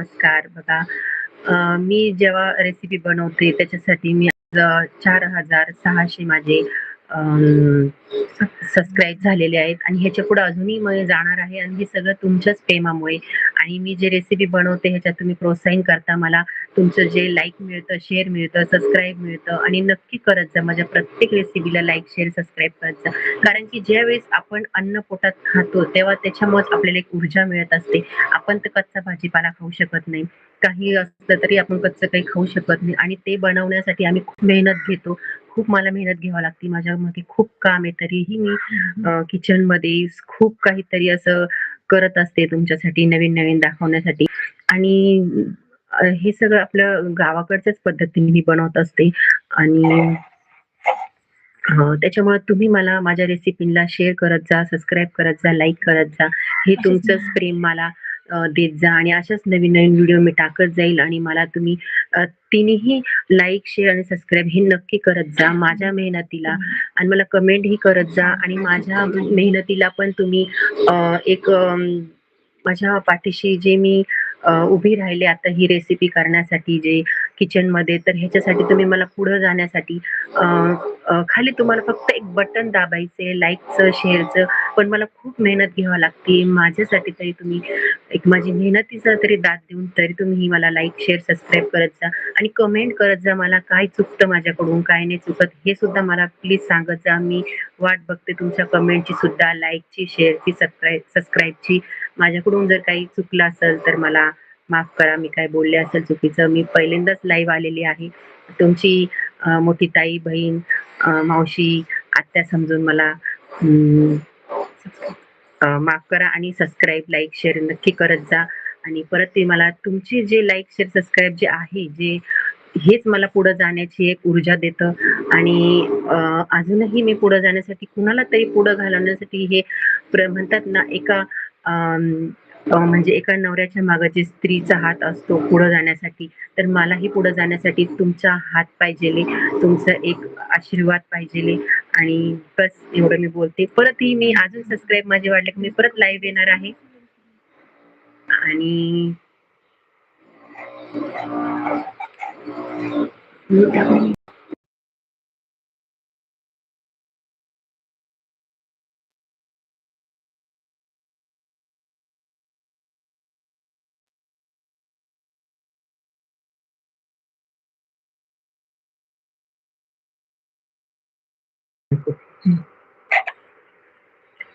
नमस्कार. बघा मी जेव्हा रेसिपी बनवते त्याच्यासाठी मी चार हजार सहाशे माझे सबस्क्राईब झालेले आहेत आणि ह्याच्यापुढे अजूनही मी जाणार आहे आणि हे सगळं तुमच्याच प्रेमामुळे आणि मी जे रेसिपी बनवते ह्याच्यात तुम्ही प्रोत्साहन करता मला. तुमचं जे लाईक मिळतं, शेअर मिळतं, सबस्क्राईब मिळतं आणि नक्की करत जा. माझ्या प्रत्येक रेसिपीला लाईक शेअर, सबस्क्राईब करत जा. कारण की ज्यावेळेस आपण अन्न पोटात खातो तेव्हा त्याच्यामुळेच आपल्याला एक ऊर्जा मिळत असते. आपण तर कच्चा भाजीपाला खाऊ शकत नाही. काही असलं तरी आपण कच्चं काही खाऊ शकत नाही आणि ते बनवण्यासाठी आम्ही खूप मेहनत घेतो. खूप मला मेहनत घ्यावी लागते. माझ्यामध्ये खूप काम आहे. तरीही मी किचनमध्ये खूप काहीतरी असं करत असते तुमच्यासाठी नवीन-नवीन दाखवण्यासाठी आणि हे सगळं आपलं गावाकडच्याच पद्धतीने मी बनवत असते आणि त्याच्यामुळे तुम्ही मला माझ्या रेसिपीला शेअर करत जा, सबस्क्राईब करत जा, लाइक करत जा. हे तुमचंच. प्रेम मला देत जा आणि अशाच नवीन-नवीन व्हिडिओ मी टाकत जाईल आणि मला तुम्ही तिन्ही लाइक, शेअर आणि सबस्क्राईब हे नक्की करत जा माझ्या मेहनतीला आणि मला कमेंटही करत जा आणि माझ्या मेहनतीला पण तुम्ही एक माझ्या पाठीशी जे मी उभी राहिले आता ही रेसिपी करण्यासाठी जे किचनमध्ये तर ह्याच्यासाठी तुम्ही मला पुढे जाण्यासाठी खाली तुम्हाला फक्त एक बटन दाबायचे लाईकचं शेअरचं पण मला खूप मेहनत घ्यावी लागते. माझ्यासाठी तरी तुम्ही एक माझी मेहनतीचा तरी दाद देऊन तरी तुम्ही मला लाईक शेअर, सबस्क्राईब करत जा आणि कमेंट करत जा. मला काय चुकतं माझ्याकडून, काय नाही चुकत हे सुद्धा मला प्लीज सांगत जा. मी वाट बघते तुमच्या कमेंटची सुद्धा, लाईकची शेअरची, सबस्क्राईब सबस्क्राईबची. माझ्याकडून जर काही चुकलं असेल तर मला माफ करा. मी काय बोलले असेल चुकीचं. मी पहिल्यांदाच लाईव्ह आलेली आहे. तुमची मोठी ताई, बहीण, मावशी, आत्या समजून मला माफ करा आणि सबस्क्राईब, लाईक शेअर नक्की करत जा आणि परत ते मला तुमची जे लाईक शेअर, सबस्क्राईब जे आहे जे हेच मला पुढे जाण्याची एक ऊर्जा देतं आणि अजूनही मी पुढे जाण्यासाठी कुणाला तरी पुढे घालवण्यासाठी हे प्र म्हणतात ना एका म्हणजे एका नवऱ्याच्या मागे जे स्त्रीचा हात असतो पुढे जाण्यासाठी, तर मलाही पुढे जाण्यासाठी तुमचा हात पाहिजेले तुमचा एक आशीर्वाद पाहिजेले आणि बस एवढं मी बोलते. परतही मी अजून सबस्क्राईब माझे वाढले की मी परत लाईव्ह येणार आहे. आणि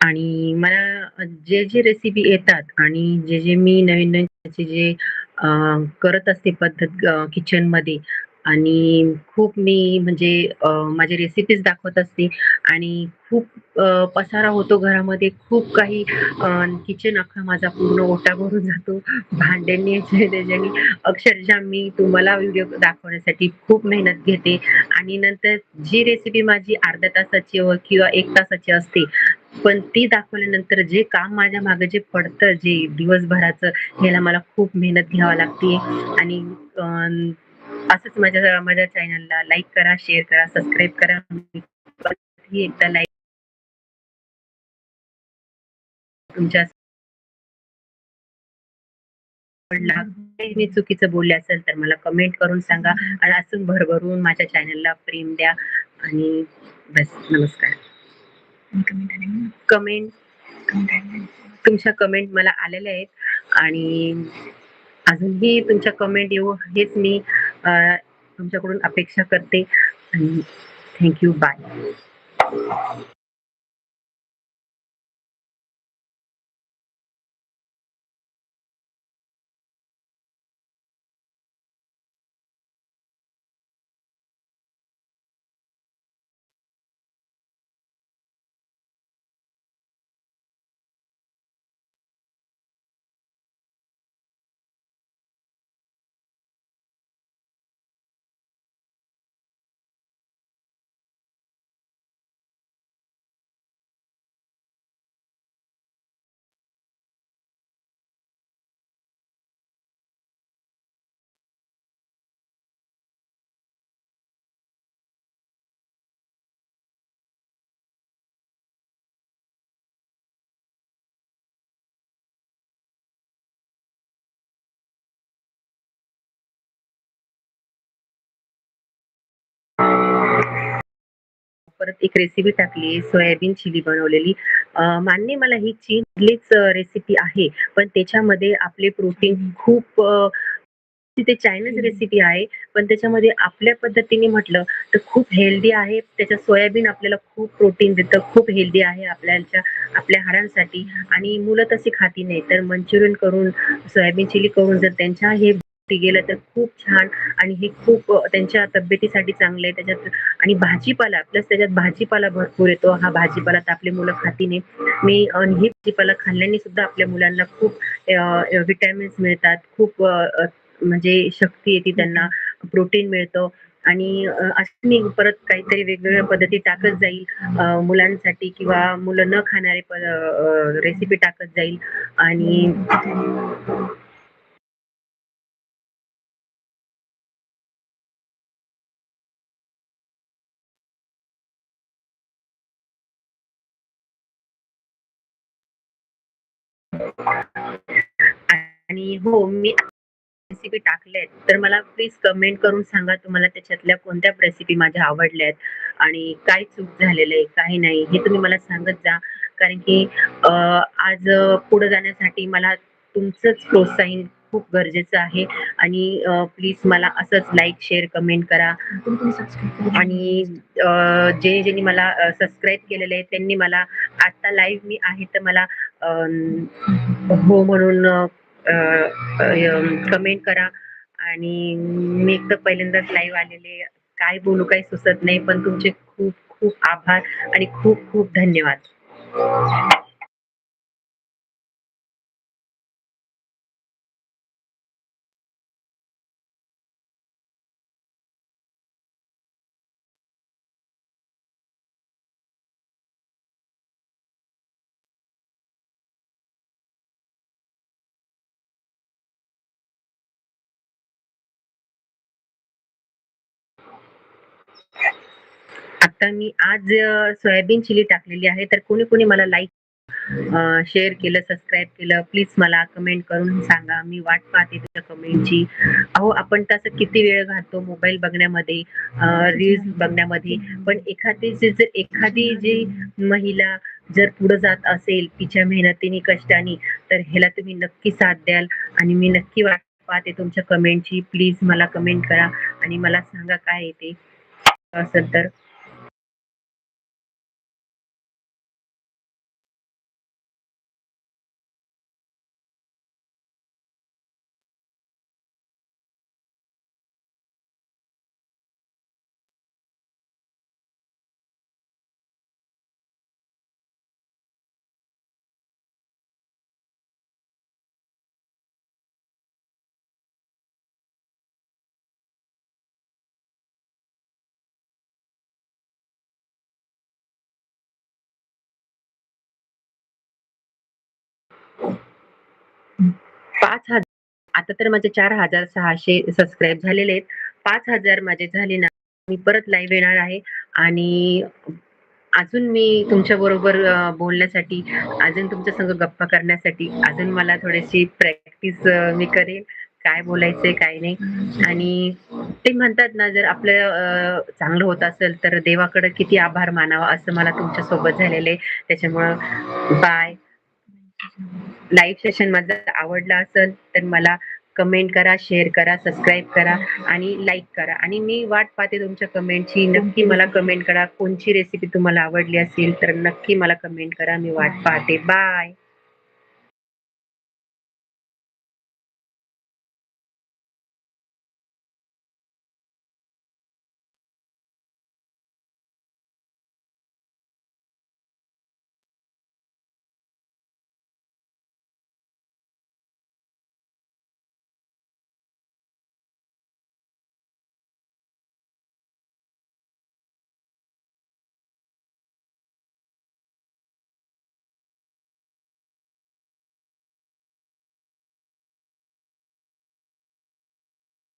आणि मला जे-जे रेसिपी येतात आणि जे-जे मी नवीन-नवीन जे करत असते पद्धत किचन किचनमध्ये आणि खूप मी म्हणजे अ, माझी रेसिपीज दाखवत असते आणि खूप पसारा होतो घरामध्ये. खूप काही किचन अख्खा माझा पूर्ण ओटा भरून जातो. भांड्यांनी त्याच्याने अक्षरशः मी तुम्हाला व्हिडिओ दाखवण्यासाठी खूप मेहनत घेते आणि नंतर जी रेसिपी माझी अर्ध्या तासाची किंवा एक तासाची असते, पण ती दाखवल्यानंतर जे काम माझ्या मागे जे पडतं जे दिवसभराचं ह्याला मला खूप मेहनत घ्यावी लागते आणि असंच माझ्या माझ्या चॅनलला लाइक करा, शेअर करा, सबस्क्राईब करा. एकदा लाईक तुमच्या मी चुकीचं बोलले असेल तर मला कमेंट करून सांगा आणि असं भरभरून माझ्या चॅनलला प्रेम द्या. आणि बस नमस्कार. कमेंट तुमच्या कमेंट मला आलेल्या आहेत. आणि अजूनही तुमच्या कमेंट येऊ. हेच मी तुमच्याकडून अपेक्षा करते. आणि थँक्यू बाय. परत एक रेसिपी टाकली सोयाबीन चिली बनवलेली. मान्य मला ही चीनलीच रेसिपी आहे पण त्याच्यामध्ये आपले प्रोटीन खूप अ, ती चायनीज रेसिपी आहे पण त्याच्यामध्ये आपल्या पद्धतीने म्हटलं तर खूप हेल्दी आहे. त्याच्यात सोयाबीन आपल्याला खूप प्रोटीन देतं खूप हेल्दी आहे आपल्याच्या आपल्या हाडांसाठी. आणि मुलं तशी खाती नाही तर मंचुरियन करून सोयाबीन चिली करून जर त्यांच्या हे गेलं तर खूप छान. आणि हे खूप त्यांच्या तब्येतीसाठी चांगलं आहे त्याच्यात आणि भाजीपाला प्लस त्याच्यात भाजीपाला भरपूर येतो. हा भाजीपाला तर आपली मुलं खाती नाही मी हे भाजीपाला खाल्ल्याने सुद्धा आपल्या मुलांना खूप विटॅमिन्स मिळतात. खूप म्हणजे शक्ती येते त्यांना. प्रोटीन मिळतं. आणि असं मी परत काहीतरी वेगवेगळ्या पद्धती टाकत जाईल. मुलांसाठी किंवा मुलं न खाणारे रेसिपी टाकत जाईल. आणि आणि हो मी रेसिपी टाकल्यात तर मला प्लीज कमेंट करून सांगा तुम्हाला त्याच्यातल्या कोणत्या रेसिपी माझ्या आवडल्यात आणि काय चूक झालेलं आहे काही नाही हे तुम्ही मला सांगत जा. कारण की आज पुढे जाण्यासाठी मला तुमचंच प्रोत्साहन खूप गरजेचं आहे. आणि प्लीज मला असंच लाईक शेअर कमेंट करा. आणि जे ज्यांनी मला सबस्क्राईब केलेलं आहे त्यांनी मला आता लाईव्ह मी आहे तर मला हो म्हणून कमेंट करा. आणि मी एकदा पहिल्यांदाच लाईव्ह आलेले काय बोलू काही सुचत नाही पण तुमचे खूप खूप आभार आणि खूप खूप धन्यवाद. आता मी आज सोयाबीन चिली टाकलेली आहे. तर कोणी कोणी मला लाईक शेअर केलं सबस्क्राईब केलं प्लीज मला कमेंट करून सांगा. मी वाट पाहते तुझ्या कमेंटची अहो आपण तसं किती वेळ घालतो मोबाईल बघण्यामध्ये रील्स बघण्यामध्ये. पण एखादी जे जर एखादी जी महिला जर पुढे जात असेल तिच्या मेहनतीने कष्टाने तर ह्याला तुम्ही नक्की साथ द्याल. आणि मी नक्की वाट पाहते तुमच्या कमेंटची प्लीज मला कमेंट करा आणि मला सांगा काय येते असेल तर. पाच हजार आता तर माझे चार हजार सहाशे सबस्क्राईब झालेले आहेत. पाच हजार माझे झाले ना मी परत लाईव्ह येणार आहे. आणि अजून मी तुमच्या बरोबर बोलण्यासाठी अजून तुमच्या संग गप्पा करण्यासाठी अजून मला थोडीशी प्रॅक्टिस मी करेन काय बोलायचंय काय नाही. आणि ते म्हणतात ना जर आपलं चांगलं होत असेल तर देवाकडे किती आभार मानावा असं मला तुमच्यासोबत झालेलं आहे. त्याच्यामुळं बाय लाईव्ह सेशन माझं आवडलं असेल तर मला कमेंट करा शेअर करा सबस्क्राईब करा आणि लाईक करा. आणि मी वाट पाहते तुमच्या कमेंटची नक्की मला कमेंट करा. कोणची रेसिपी तुम्हाला आवडली असेल तर नक्की मला कमेंट करा. मी वाट पाहते. बाय